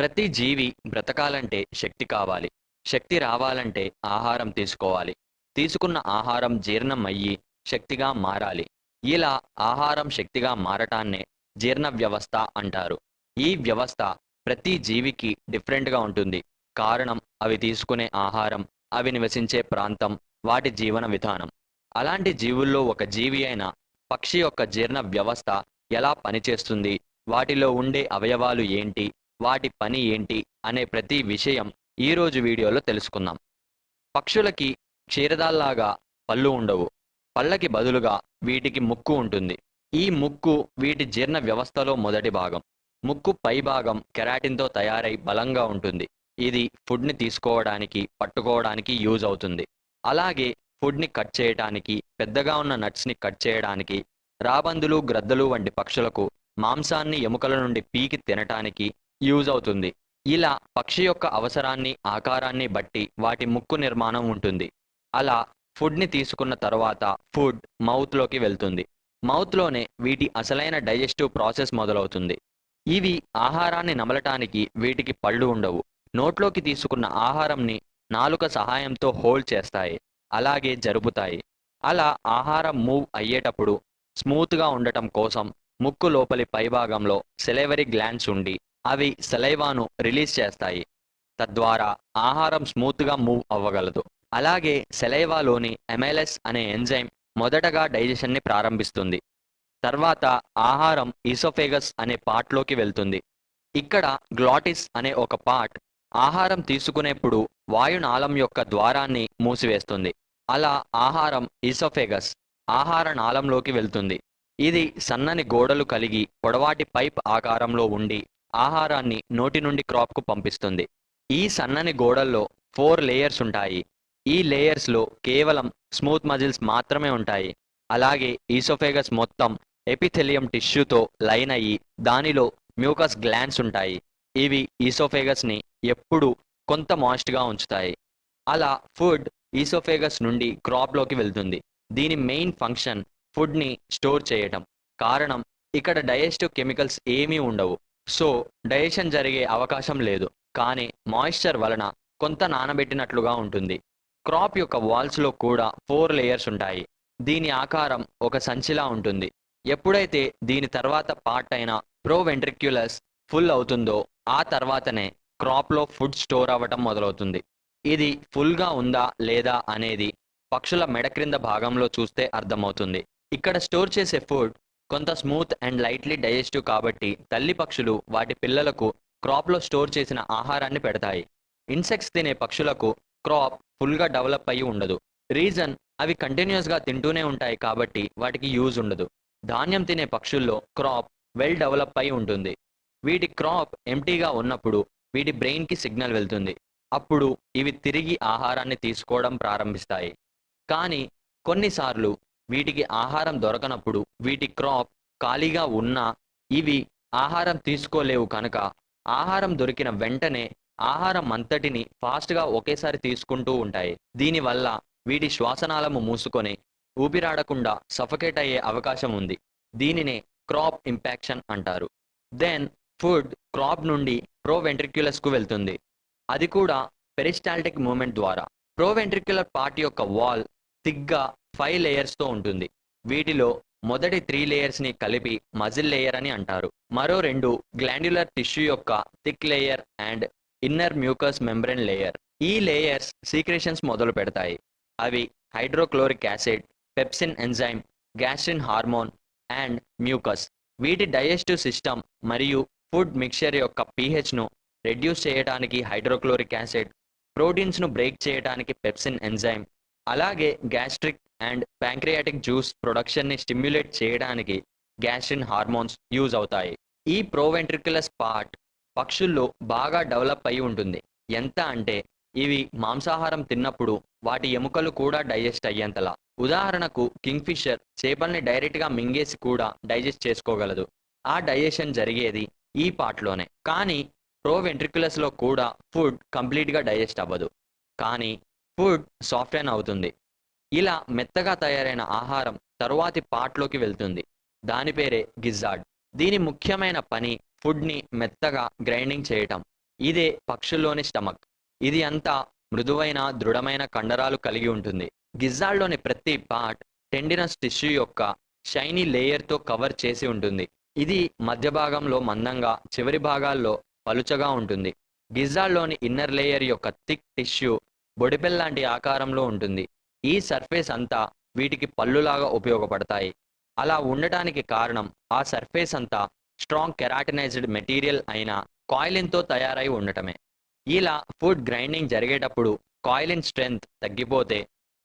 ప్రతి జీవి బ్రతకాలంటే శక్తి కావాలి. శక్తి రావాలంటే ఆహారం తీసుకోవాలి. తీసుకున్న ఆహారం జీర్ణం అయ్యి శక్తిగా మారాలి. ఇలా ఆహారం శక్తిగా మారటాన్నే జీర్ణ వ్యవస్థ అంటారు. ఈ వ్యవస్థ ప్రతి జీవికి డిఫరెంట్గా ఉంటుంది. కారణం అవి తీసుకునే ఆహారం అవి నివసించే ప్రాంతం వాటి జీవన విధానం. అలాంటి జీవుల్లో ఒక జీవి అయిన పక్షి యొక్క జీర్ణ వ్యవస్థ ఎలా పనిచేస్తుంది? వాటిలో ఉండే అవయవాలు ఏంటి? వాటి పని ఏంటి అనే ప్రతి విషయం ఈరోజు వీడియోలో తెలుసుకుందాం. పక్షులకి క్షీరదాల్లాగా పళ్ళు ఉండవు. పళ్ళకి బదులుగా వీటికి ముక్కు ఉంటుంది. ఈ ముక్కు వీటి జీర్ణ వ్యవస్థలో మొదటి భాగం. ముక్కు పై భాగం కెరాటిన్తో తయారై బలంగా ఉంటుంది. ఇది ఫుడ్ని తీసుకోవడానికి పట్టుకోవడానికి యూజ్ అవుతుంది. అలాగే ఫుడ్ని కట్ చేయడానికి పెద్దగా ఉన్న నట్స్ని కట్ చేయడానికి రాబందులు గ్రద్దలు వంటి పక్షులకు మాంసాన్ని ఎముకల నుండి పీకి తినటానికి యూజ్ అవుతుంది. ఇలా పక్షి యొక్క అవసరాన్ని ఆకారాన్ని బట్టి వాటి ముక్కు నిర్మాణం ఉంటుంది. అలా ఫుడ్ని తీసుకున్న తర్వాత ఫుడ్ మౌత్లోకి వెళ్తుంది. మౌత్లోనే వీటి అసలైన డైజెస్టివ్ ప్రాసెస్ మొదలవుతుంది. ఇవి ఆహారాన్ని నమలటానికి వీటికి పళ్ళు ఉండవు. నోట్లోకి తీసుకున్న ఆహారంని నాలుక సహాయంతో హోల్డ్ చేస్తాయి. అలాగే జరుపుతాయి. అలా ఆహారం మూవ్ అయ్యేటప్పుడు స్మూత్గా ఉండటం కోసం ముక్కు లోపలి పైభాగంలో సెలెవరీ గ్లాండ్స్ ఉండి అవి సెలైవాను రిలీజ్ చేస్తాయి. తద్వారా ఆహారం స్మూత్గా మూవ్ అవ్వగలదు. అలాగే సెలైవాలోని ఎమెలెస్ అనే ఎంజైమ్ మొదటగా డైజెషన్ని ప్రారంభిస్తుంది. తర్వాత ఆహారం ఈసోఫేగస్ అనే పార్ట్లోకి వెళ్తుంది. ఇక్కడ గ్లాటిస్ అనే ఒక పార్ట్ ఆహారం తీసుకునేప్పుడు వాయునాళం యొక్క ద్వారాన్ని మూసివేస్తుంది. అలా ఆహారం ఈసోఫేగస్ ఆహార నాళంలోకి వెళ్తుంది. ఇది సన్నని గోడలు కలిగి పొడవాటి పైప్ ఆకారంలో ఉండి ఆహారాన్ని నోటి నుండి క్రాప్కు పంపిస్తుంది. ఈ సన్నని గోడల్లో ఫోర్ లేయర్స్ ఉంటాయి. ఈ లేయర్స్లో కేవలం స్మూత్ మజిల్స్ మాత్రమే ఉంటాయి. అలాగే ఈసోఫేగస్ మొత్తం ఎపిథెలియం టిష్యూతో లైన్ అయ్యి దానిలో మ్యూకస్ గ్లాండ్స్ ఉంటాయి. ఇవి ఈసోఫేగస్ని ఎప్పుడూ కొంత మాయిస్ట్గా ఉంచుతాయి. అలా ఫుడ్ ఈసోఫేగస్ నుండి క్రాప్లోకి వెళ్తుంది. దీని మెయిన్ ఫంక్షన్ ఫుడ్ని స్టోర్ చేయటం. కారణం ఇక్కడ డైజెస్టివ్ కెమికల్స్ ఏమీ ఉండవు. సో డైజెషన్ జరిగే అవకాశం లేదు. కానీ మాయిశ్చర్ వలన కొంత నానబెట్టినట్లుగా ఉంటుంది. క్రాప్ యొక్క వాల్స్లో కూడా ఫోర్ లేయర్స్ ఉంటాయి. దీని ఆకారం ఒక సంచిలా ఉంటుంది. ఎప్పుడైతే దీని తర్వాత పార్ట్ అయిన ప్రో వెంట్రిక్యులస్ ఫుల్ అవుతుందో ఆ తర్వాతనే క్రాప్లో ఫుడ్ స్టోర్ అవ్వటం మొదలవుతుంది. ఇది ఫుల్గా ఉందా లేదా అనేది పక్షుల మెడ క్రింద భాగంలో చూస్తే అర్థమవుతుంది. ఇక్కడ స్టోర్ చేసే ఫుడ్ కొంత స్మూత్ అండ్ లైట్లీ డైజెస్టివ్ కాబట్టి తల్లి పక్షులు వాటి పిల్లలకు క్రాప్లో స్టోర్ చేసిన ఆహారాన్ని పెడతాయి. ఇన్సెక్ట్స్ తినే పక్షులకు క్రాప్ ఫుల్గా డెవలప్ అయ్యి ఉండదు. రీజన్ అవి కంటిన్యూస్గా తింటూనే ఉంటాయి కాబట్టి వాటికి యూజ్ ఉండదు. ధాన్యం తినే పక్షుల్లో క్రాప్ వెల్ డెవలప్ అయి ఉంటుంది. వీటి క్రాప్ ఎంటీగా ఉన్నప్పుడు వీటి బ్రెయిన్కి సిగ్నల్ వెళ్తుంది. అప్పుడు ఇవి తిరిగి ఆహారాన్ని తీసుకోవడం ప్రారంభిస్తాయి. కానీ కొన్నిసార్లు వీటికి ఆహారం దొరకనప్పుడు వీటి క్రాప్ ఖాళీగా ఉన్నా ఇవి ఆహారం తీసుకోలేవు కనుక ఆహారం దొరికిన వెంటనే ఆహారం అంతటిని ఫాస్ట్గా ఒకేసారి తీసుకుంటూ ఉంటాయి. దీనివల్ల వీటి శ్వాసనాళము మూసుకొని ఊపిరాడకుండా సఫకేట్ అయ్యే అవకాశం ఉంది. దీనినే క్రాప్ ఇంపాక్షన్ అంటారు. దెన్ ఫుడ్ క్రాప్ నుండి ప్రోవెంట్రిక్యులస్కు వెళ్తుంది. అది కూడా పెరిస్టాల్టిక్ మూమెంట్ ద్వారా. ప్రో వెంట్రిక్యులర్ పార్ట్ యొక్క వాల్ తిగ్గా ఫైవ్ లేయర్స్తో ఉంటుంది. వీటిలో మొదటి త్రీ లేయర్స్ని కలిపి మజిల్ లేయర్ అని అంటారు. మరో రెండు గ్లాండ్యులర్ టిష్యూ యొక్క thick layer and inner mucous membrane layer ఈ లేయర్స్ సీక్రేషన్స్ మొదలు పెడతాయి. అవి hydrochloric acid pepsin enzyme gastrin hormone and mucus వీటి డైజెస్టివ్ సిస్టమ్ మరియు ఫుడ్ మిక్చర్ యొక్క పీహెచ్ను రెడ్యూస్ చేయడానికి హైడ్రోక్లోరిక్ యాసిడ్ ప్రోటీన్స్ను బ్రేక్ చేయడానికి పెప్సిన్ ఎంజైమ్ అలాగే గ్యాస్ట్రిక్ అండ్ ప్యాంక్రియాటిక్ జ్యూస్ ప్రొడక్షన్ని స్టిమ్యులేట్ చేయడానికి గ్యాస్ట్రిన్ హార్మోన్స్ యూజ్ అవుతాయి. ఈ ప్రోవెంట్రికులస్ పార్ట్ పక్షుల్లో బాగా డెవలప్ అయి ఉంటుంది. ఎంత అంటే ఇవి మాంసాహారం తిన్నప్పుడు వాటి ఎముకలు కూడా డైజెస్ట్ అయ్యేంతలా. ఉదాహరణకు కింగ్ఫిషర్ చేపల్ని డైరెక్ట్గా మింగేసి కూడా డైజెస్ట్ చేసుకోగలదు. ఆ డైజెషన్ జరిగేది ఈ పార్ట్లోనే. కానీ ప్రో వెంట్రికులస్లో కూడా ఫుడ్ కంప్లీట్గా డైజెస్ట్ అవ్వదు. కానీ ఫుడ్ సాఫ్ట్వేర్ అవుతుంది. ఇలా మెత్తగా తయారైన ఆహారం తరువాతి పార్ట్లోకి వెళ్తుంది. దాని పేరే గిజార్డ్ దీని ముఖ్యమైన పని ఫుడ్ని మెత్తగా గ్రైండింగ్ చేయటం. ఇదే పక్షుల్లోని స్టమక్. ఇది అంతా మృదువైన దృఢమైన కండరాలు కలిగి ఉంటుంది. గిజ్జాల్లోని ప్రతి పార్ట్ టెండినస్ టిష్యూ యొక్క షైనీ లేయర్తో కవర్ చేసి ఉంటుంది. ఇది మధ్య భాగంలో మందంగా చివరి భాగాల్లో పలుచగా ఉంటుంది. గిజ్జాల్లోని ఇన్నర్ లేయర్ యొక్క థిక్ టిష్యూ బొడిపెల్ లాంటి ఆకారంలో ఉంటుంది. ఈ సర్ఫేస్ అంతా వీటికి పళ్ళులాగా ఉపయోగపడతాయి. అలా ఉండటానికి కారణం ఆ సర్ఫేస్ అంతా స్ట్రాంగ్ కెరాటినైజ్డ్ మెటీరియల్ అయిన కాయిలిన్తో తయారై ఉండటమే. ఇలా ఫుడ్ గ్రైండింగ్ జరిగేటప్పుడు కాయిలిన్ స్ట్రెంగ్త్ తగ్గిపోతే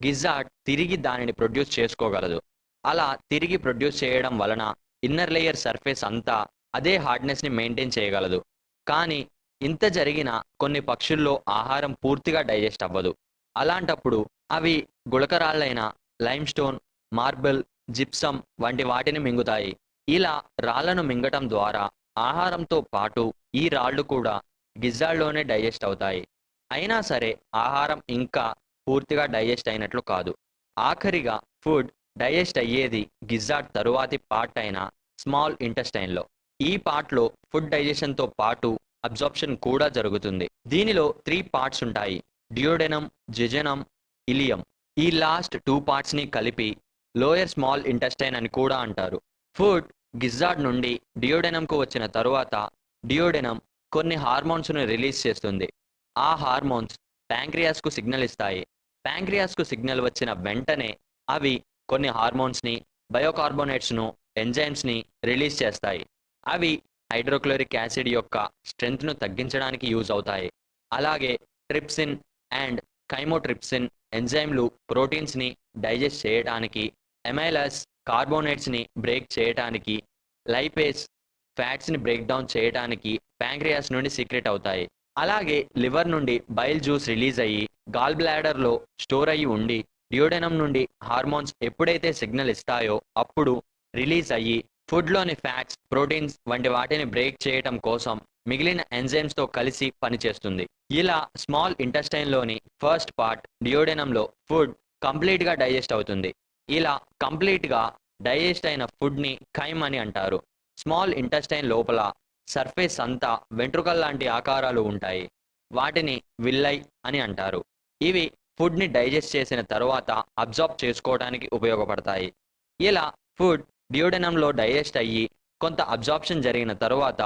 గిజాట్ తిరిగి దానిని ప్రొడ్యూస్ చేసుకోగలదు. అలా తిరిగి ప్రొడ్యూస్ చేయడం వలన ఇన్నర్ లేయర్ సర్ఫేస్ అంతా అదే హార్డ్నెస్ని మెయింటైన్ చేయగలదు. కానీ ఇంత జరిగిన కొన్ని పక్షుల్లో ఆహారం పూర్తిగా డైజెస్ట్ అవ్వదు. అలాంటప్పుడు అవి గుళకరాళ్ళైన లైమ్ స్టోన్ మార్బుల్ జిప్సమ్ వంటి వాటిని మింగుతాయి. ఇలా రాళ్ళను మింగటం ద్వారా ఆహారంతో పాటు ఈ రాళ్ళు కూడా గిజ్జాల్లోనే డైజెస్ట్ అవుతాయి. అయినా సరే ఆహారం ఇంకా పూర్తిగా డైజెస్ట్ అయినట్లు కాదు. ఆఖరిగా ఫుడ్ డైజెస్ట్ అయ్యేది గిజ్జాడ్ తరువాతి పార్ట్ అయిన స్మాల్ ఇంటెస్టైన్లో. ఈ పార్ట్లో ఫుడ్ డైజెషన్తో పాటు అబ్జార్ప్షన్ కూడా జరుగుతుంది. దీనిలో త్రీ పార్ట్స్ ఉంటాయి. Duodenum jejunum ileum. ఈ లాస్ట్ టూ పార్ట్స్ని కలిపి లోయర్ స్మాల్ ఇంటెస్టైన్ అని కూడా అంటారు. ఫుడ్ గిజ్జార్డ్ నుండి డియోడెనంకు వచ్చిన తరువాత డియోడెనం కొన్ని హార్మోన్స్ను రిలీజ్ చేస్తుంది. ఆ హార్మోన్స్ ప్యాంక్రియాస్కు సిగ్నల్ ఇస్తాయి. ప్యాంక్రియాస్కు సిగ్నల్ వచ్చిన వెంటనే అవి కొన్ని హార్మోన్స్ని బయోకార్బోనేట్స్ను ఎంజైమ్స్ని రిలీజ్ చేస్తాయి. అవి హైడ్రోక్లోరిక్ యాసిడ్ యొక్క స్ట్రెంగ్త్ను తగ్గించడానికి యూజ్ అవుతాయి. అలాగే ట్రిప్సిన్ అండ్ కైమోట్రిప్సిన్ ఎంజైమ్లు ప్రోటీన్స్ని డైజెస్ట్ చేయడానికి ఎమైలస్ కార్బోనేట్స్ని బ్రేక్ చేయటానికి లైపేస్ ఫ్యాట్స్ని బ్రేక్ డౌన్ చేయడానికి ప్యాంక్రియాస్ నుండి సీక్రెట్ అవుతాయి. అలాగే లివర్ నుండి బైల్ జ్యూస్ రిలీజ్ అయ్యి గాల్ బ్లాడర్లో స్టోర్ అయ్యి ఉండి డియోడెనం నుండి హార్మోన్స్ ఎప్పుడైతే సిగ్నల్ ఇస్తాయో అప్పుడు రిలీజ్ అయ్యి ఫుడ్లోని ఫ్యాట్స్ ప్రోటీన్స్ వంటి వాటిని బ్రేక్ చేయటం కోసం మిగిలిన ఎంజైమ్స్తో కలిసి పనిచేస్తుంది. ఇలా స్మాల్ ఇంటెస్టైన్లోని ఫస్ట్ పార్ట్ డియోడెనంలో ఫుడ్ కంప్లీట్గా డైజెస్ట్ అవుతుంది. ఇలా కంప్లీట్గా డైజెస్ట్ అయిన ఫుడ్ని ఖైమ్ అని అంటారు. స్మాల్ ఇంటెస్టైన్ లోపల సర్ఫేస్ అంతా వెంట్రుకల్ లాంటి ఆకారాలు ఉంటాయి. వాటిని విల్లై అని అంటారు. ఇవి ఫుడ్ని డైజెస్ట్ చేసిన తర్వాత అబ్జార్బ్ చేసుకోవడానికి ఉపయోగపడతాయి. ఇలా ఫుడ్ డియోడెనంలో డైజెస్ట్ అయ్యి కొంత అబ్జార్ప్షన్ జరిగిన తరువాత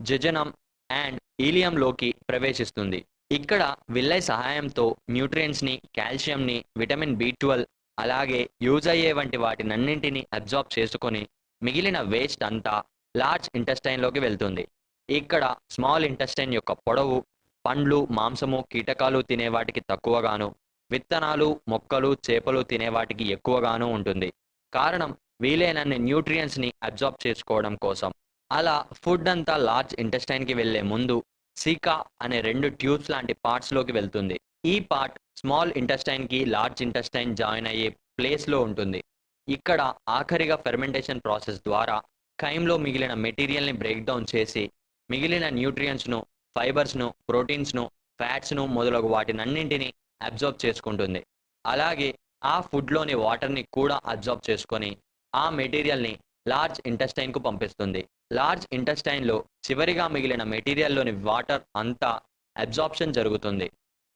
జజనం అండ్ ఈలియంలోకి ప్రవేశిస్తుంది. ఇక్కడ విల్లై సహాయంతో న్యూట్రియంట్స్ని కాల్షియంని విటమిన్ బి ట్వెల్వ్ అలాగే యూజ్ అయ్యే వంటి వాటినన్నింటినీ అబ్జార్బ్ చేసుకొని మిగిలిన వేస్ట్ అంతా లార్జ్ ఇంటెస్టైన్లోకి వెళ్తుంది. ఇక్కడ స్మాల్ ఇంటెస్టైన్ యొక్క పొడవు పండ్లు మాంసము కీటకాలు తినే వాటికి తక్కువగాను విత్తనాలు మొక్కలు చేపలు తినే వాటికి ఎక్కువగాను ఉంటుంది. కారణం వీలైనన్ని న్యూట్రియంట్స్ని అబ్జార్బ్ చేసుకోవడం కోసం. అలా ఫుడ్ అంతా లార్జ్ ఇంటెస్టైన్కి వెళ్ళే ముందు సీకా అనే రెండు ట్యూబ్స్ లాంటి పార్ట్స్లోకి వెళ్తుంది. ఈ పార్ట్ స్మాల్ ఇంటెస్టైన్కి లార్జ్ ఇంటెస్టైన్ జాయిన్ అయ్యే ప్లేస్లో ఉంటుంది. ఇక్కడ ఆఖరిగా ఫెర్మెంటేషన్ ప్రాసెస్ ద్వారా కైమ్లో మిగిలిన మెటీరియల్ని బ్రేక్ డౌన్ చేసి మిగిలిన న్యూట్రియంట్స్ను ఫైబర్స్ను ప్రోటీన్స్ను ఫ్యాట్స్ను మొదలగు వాటినన్నింటినీ అబ్జార్బ్ చేసుకుంటుంది. అలాగే ఆ ఫుడ్లోని వాటర్ని కూడా అబ్జార్బ్ చేసుకొని ఆ మెటీరియల్ని లార్జ్ ఇంటెస్టైన్కు పంపిస్తుంది. లార్జ్ ఇంటెస్టైన్లో చివరిగా మిగిలిన మెటీరియల్లోని వాటర్ అంతా అబ్జార్ప్షన్ జరుగుతుంది.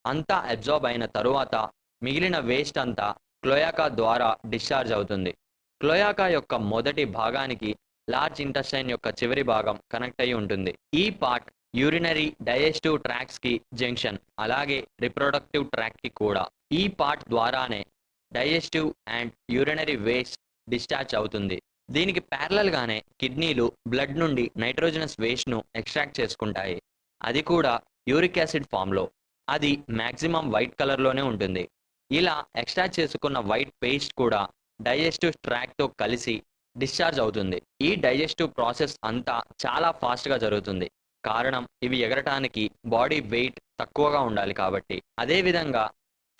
అంతా అబ్జార్బ్ అయిన తరువాత మిగిలిన వేస్ట్ అంతా క్లోయాకా ద్వారా డిశ్చార్జ్ అవుతుంది. క్లోయాకా యొక్క మొదటి భాగానికి లార్జ్ ఇంటెస్టైన్ యొక్క చివరి భాగం కనెక్ట్ అయి ఉంటుంది. ఈ పార్ట్ యూరినరీ డైజెస్టివ్ ట్రాక్స్కి జంక్షన్ అలాగే రిప్రొడక్టివ్ ట్రాక్కి కూడా. ఈ పార్ట్ ద్వారానే digestive and urinary waste discharge అవుతుంది. దీనికి ప్యారలల్ గానే కిడ్నీలు బ్లడ్ నుండి నైట్రోజనస్ వేస్ట్ను ఎక్స్ట్రాక్ట్ చేసుకుంటాయి. అది కూడా యూరిక్ యాసిడ్ ఫామ్లో. అది మ్యాక్సిమం వైట్ కలర్లోనే ఉంటుంది. ఇలా ఎక్స్ట్రాక్ట్ చేసుకున్న వైట్ పేస్ట్ కూడా డైజెస్టివ్ ట్రాక్తో కలిసి డిశ్చార్జ్ అవుతుంది. ఈ డైజెస్టివ్ ప్రాసెస్ అంతా చాలా ఫాస్ట్గా జరుగుతుంది. కారణం ఇవి ఎగరటానికి బాడీ వెయిట్ తక్కువగా ఉండాలి కాబట్టి. అదేవిధంగా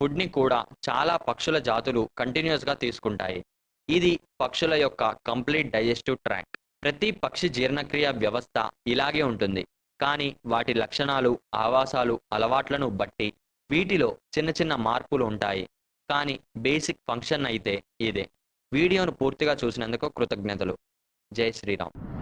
ఫుడ్ని కూడా చాలా పక్షుల జాతులు కంటిన్యూస్గా తీసుకుంటాయి. ఇది పక్షుల యొక్క కంప్లీట్ డైజెస్టివ్ ట్రాక్. ప్రతి పక్షి జీర్ణక్రియ వ్యవస్థ ఇలాగే ఉంటుంది. కానీ వాటి లక్షణాలు ఆవాసాలు అలవాట్లను బట్టి వీటిలో చిన్న చిన్న మార్పులు ఉంటాయి. కానీ బేసిక్ ఫంక్షన్ అయితే ఇదే. వీడియోను పూర్తిగా చూసినందుకు కృతజ్ఞతలు. జై శ్రీరామ్.